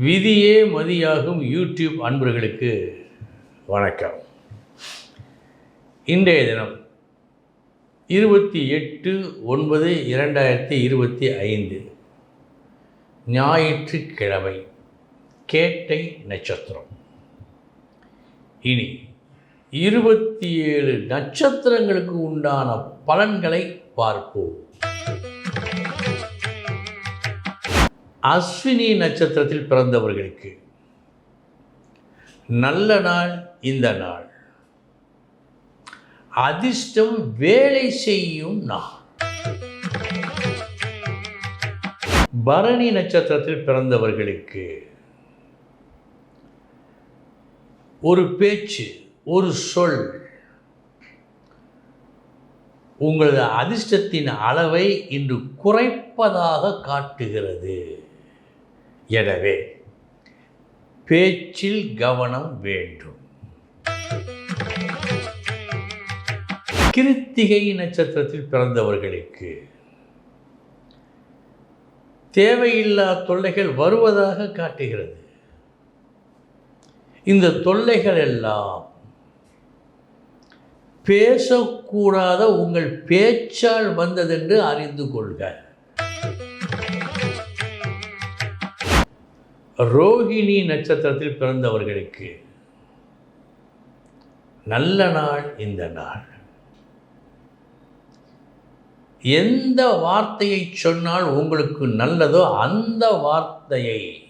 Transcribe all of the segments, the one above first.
விதியே மதியாகும் யூடியூப் அன்பர்களுக்கு வணக்கம். இன்றைய தினம் இருபத்தி எட்டு ஒன்பது இரண்டாயிரத்தி இருபத்தி ஐந்து. ஞாயிற்றுக்கிழமை கேட்டை நட்சத்திரம். இனி இருபத்தி ஏழு நட்சத்திரங்களுக்கு உண்டான பலன்களை பார்ப்போம். அஸ்வினி நட்சத்திரத்தில் பிறந்தவர்களுக்கு நல்ல நாள் இந்த நாள். அதிர்ஷ்டம் வேலை செய்யும் நாள். பரணி நட்சத்திரத்தில் பிறந்தவர்களுக்கு ஒரு பேச்சு ஒரு சொல். உங்களது அதிர்ஷ்டத்தின் அளவை இன்று குறைப்பதாக காட்டுகிறது. எனவே பேச்சில் கவனம் வேண்டும். கிருத்திகை நட்சத்திரத்தில் பிறந்தவர்களுக்கு தேவையில்லா தொல்லைகள் வருவதாக காட்டுகிறது. இந்த தொல்லைகள் எல்லாம் பேசக்கூடாத உங்கள் பேச்சால் வந்ததென்று அறிந்து கொள்க. ரோகிணி நட்சத்திரத்தில் பிறந்தவர்களுக்கு நல்ல நாள் இந்த நாள். எந்த வார்த்தையை சொன்னால் உங்களுக்கு நல்லதோ அந்த வார்த்தையை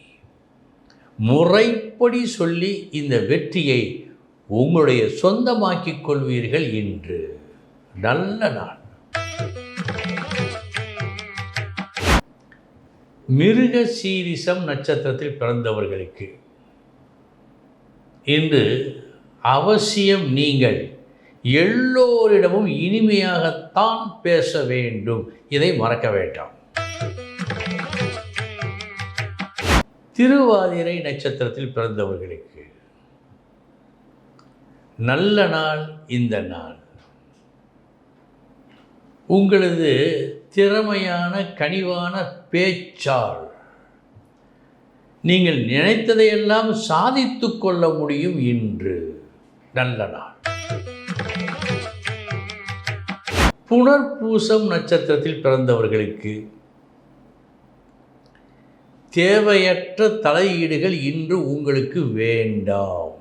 முறைப்படி சொல்லி இந்த வெற்றியை உங்களுடைய சொந்தமாக்கிக் கொள்வீர்கள் இன்று. நல்ல நாள். மிருக சீரிசம் நட்சத்திரத்தில் பிறந்தவர்களுக்கு. இன்று அவசியம் நீங்கள் எல்லோரிடமும் இனிமையாகத்தான் பேச வேண்டும். இதை மறக்க வேண்டாம். திருவாதிரை நட்சத்திரத்தில் பிறந்தவர்களுக்கு. நல்ல நாள் இந்த நாள். உங்களது திறமையான கனிவான பேச்சாள் நீங்கள் நினைத்ததையெல்லாம் சாதித்து கொள்ள முடியும் இன்று. நல்ல நாள். புனர்பூசம் நட்சத்திரத்தில் பிறந்தவர்களுக்கு தேவையற்ற தலையீடுகள் இன்று உங்களுக்கு வேண்டாம்.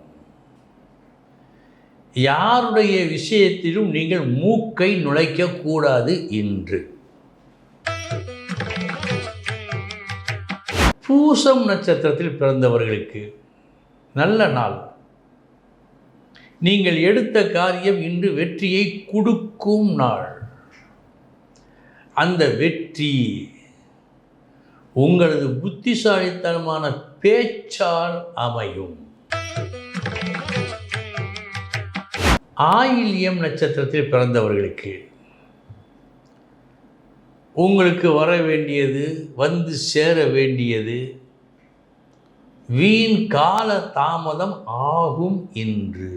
யாருடைய விஷயத்திலும் நீங்கள் மூக்கை நுழைக்கக்கூடாது இன்று. பூசம் நட்சத்திரத்தில் பிறந்தவர்களுக்கு நல்ல நாள். நீங்கள் எடுத்த காரியம் இன்று வெற்றியை கொடுக்கும் நாள். அந்த வெற்றி உங்களது புத்திசாலித்தனமான பேச்சால் அமையும். ஆயில்யம் நட்சத்திரத்தில் பிறந்தவர்களுக்கு உங்களுக்கு வர வேண்டியது வந்து சேர வேண்டியது வீண் கால தாமதம் ஆகும் என்று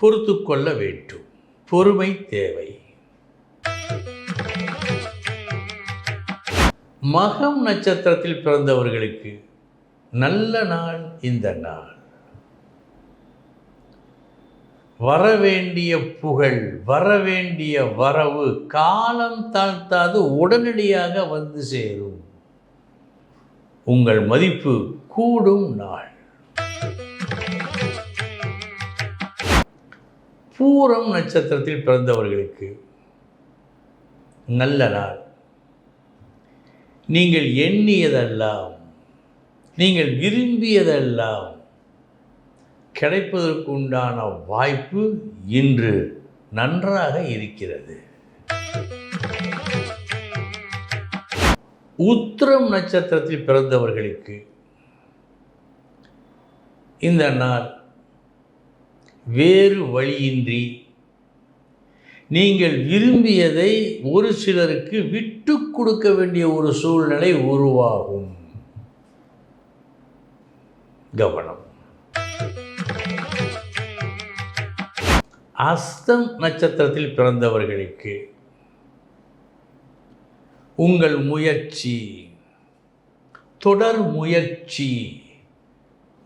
பொறுத்து கொள்ள வேண்டும். பொறுமை தேவை. மகம் நட்சத்திரத்தில் பிறந்தவர்களுக்கு நல்ல நாள் இந்த நாள். வரவேண்டிய புகழ் வரவேண்டிய வரவு காலம் தாழ்த்தாது உடனடியாக வந்து சேரும். உங்கள் மதிப்பு கூடும் நாள். பூரம் நட்சத்திரத்தில் பிறந்தவர்களுக்கு நல்ல நாள். நீங்கள் எண்ணியதெல்லாம் நீங்கள் விரும்பியதெல்லாம் கிடைப்பதற்கு உண்டான வாய்ப்பு இன்று நன்றாக இருக்கிறது. உத்திரம் நட்சத்திரத்தில் பிறந்தவர்களுக்கு இந்த நாள் வேறு வழியின்றி நீங்கள் விரும்பியதை ஒரு சிலருக்கு விட்டு கொடுக்க வேண்டிய ஒரு சூழ்நிலை உருவாகும். கவனம். அஸ்தம் நட்சத்திரத்தில் பிறந்தவர்களுக்கு உங்கள் முயற்சி தொடர் முயற்சி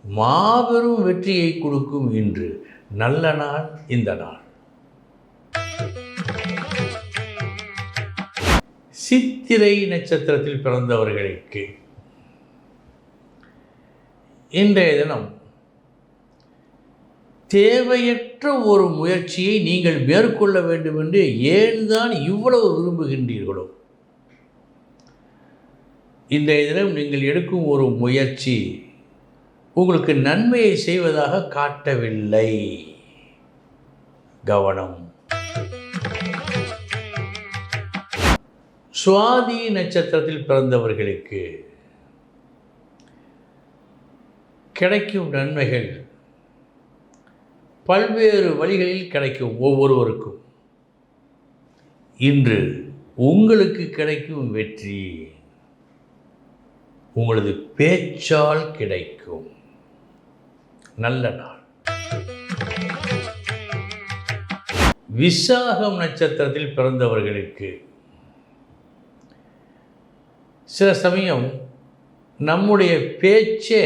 மாபெரும் வெற்றியை கொடுக்கும் இன்று நல்ல நாள் இந்த நாள். சித்திரை நட்சத்திரத்தில் பிறந்தவர்களுக்கு இன்றைய தினம் தேவையற்ற ஒரு முயற்சியை நீங்கள் மேற்கொள்ள வேண்டும் என்று ஏன்தான் இவ்வளவு விரும்புகின்றீர்களோ? இந்த தினம் நீங்கள் எடுக்கும் ஒரு முயற்சி உங்களுக்கு நன்மையை செய்வதாக காட்டவில்லை. கவனம். சுவாதி நட்சத்திரத்தில் பிறந்தவர்களுக்கு கிடைக்கும் நன்மைகள் பல்வேறு வழிகளில் கிடைக்கும் ஒவ்வொருவருக்கும். இன்று உங்களுக்கு கிடைக்கும் வெற்றி உங்களது பேச்சால் கிடைக்கும். நல்ல நாள். விசாகம் நட்சத்திரத்தில் பிறந்தவர்களுக்கு சில சமயம் நம்முடைய பேச்சே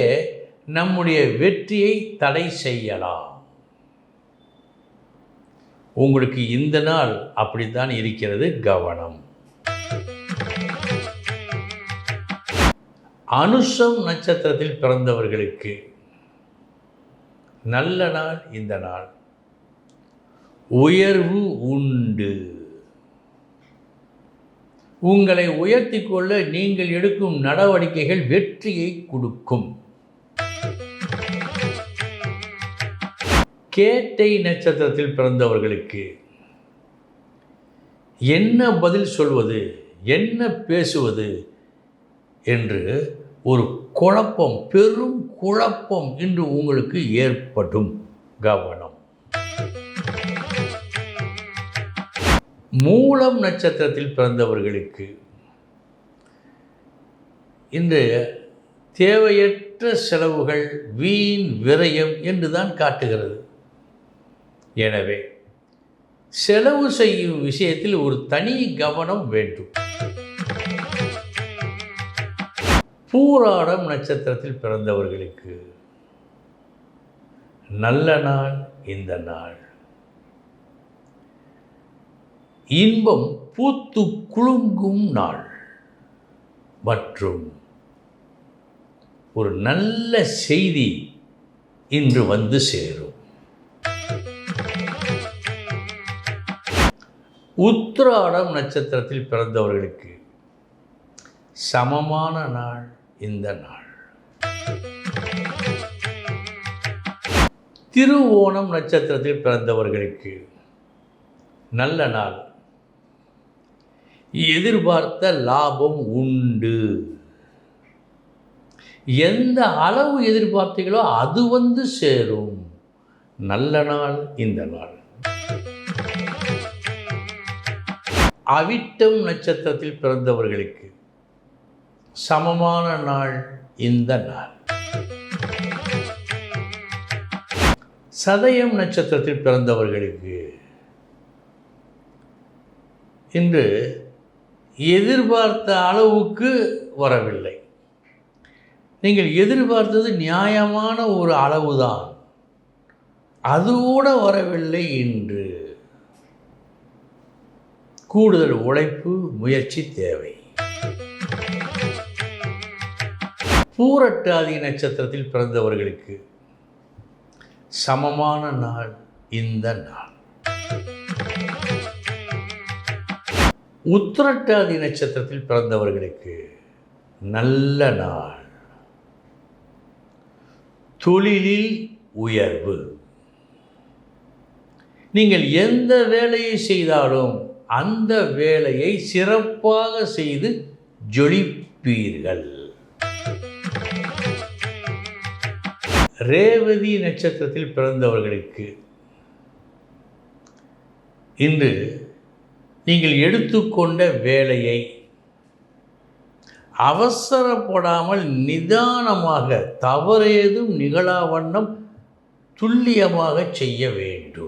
நம்முடைய வெற்றியை தடை செய்யலாம். உங்களுக்கு இந்த நாள் அப்படித்தான் இருக்கிறது கவனம். அனுஷம் நட்சத்திரத்தில் பிறந்தவர்களுக்கு நல்ல நாள் இந்த நாள். உயர்வு உண்டு. உங்களை உயர்த்தி கொள்ள நீங்கள் எடுக்கும் நடவடிக்கைகள் வெற்றியை கொடுக்கும். கேட்டை நட்சத்திரத்தில் பிறந்தவர்களுக்கு என்ன பதில் சொல்வது என்ன பேசுவது என்று ஒரு குழப்பம் பெரும் குழப்பம் இன்று உங்களுக்கு ஏற்படும். கவனம். மூலம் நட்சத்திரத்தில் பிறந்தவர்களுக்கு இன்று தேவையற்ற செலவுகள் வீண் விரயம் என்று தான் காட்டுகிறது. எனவே செலவு செய்யும் விஷயத்தில் ஒரு தனி கவனம் வேண்டும். பூராடம் நட்சத்திரத்தில் பிறந்தவர்களுக்கு நல்ல நாள் இந்த நாள். இன்பம் பூத்து குலுங்கும் நாள். மற்றும் ஒரு நல்ல செய்தி இன்று வந்து சேரும். உத்திராடம் நட்சத்திரத்தில் பிறந்தவர்களுக்கு சமமான நாள் இந்த நாள். திருவோணம் நட்சத்திரத்தில் பிறந்தவர்களுக்கு நல்ல நாள். எதிர்பார்த்த லாபம் உண்டு. எந்த அளவு எதிர்பார்த்தீங்களோ அது வந்து சேரும். நல்ல நாள் இந்த நாள். அவிட்டம் நட்சத்திரத்தில் பிறந்தவர்களுக்கு சமமான நாள் இந்த நாள். சதயம் நட்சத்திரத்தில் பிறந்தவர்களுக்கு இன்று எதிர்பார்த்த அளவுக்கு வரவில்லை. நீங்கள் எதிர்பார்த்தது நியாயமான ஒரு அளவுதான். அது கூட வரவில்லை இன்று. கூடுதல் உழைப்பு முயற்சி தேவை. பூரட்டாதி நட்சத்திரத்தில் பிறந்தவர்களுக்கு சமமான நாள் இந்த நாள். உத்திரட்டாதி நட்சத்திரத்தில் பிறந்தவர்களுக்கு நல்ல நாள். தொழிலில் உயர்வு. நீங்கள் எந்த வேலையை செய்தாலும் அந்த வேலையை சிறப்பாக செய்து ஜொலிப்பீர்கள். ரேவதி நட்சத்திரத்தில் பிறந்தவர்களுக்கு இன்று நீங்கள் எடுத்துக்கொண்ட வேலையை அவசரப்படாமல் நிதானமாக தவறேதும் நிகழாவண்ணம் துல்லியமாக செய்ய வேண்டும்.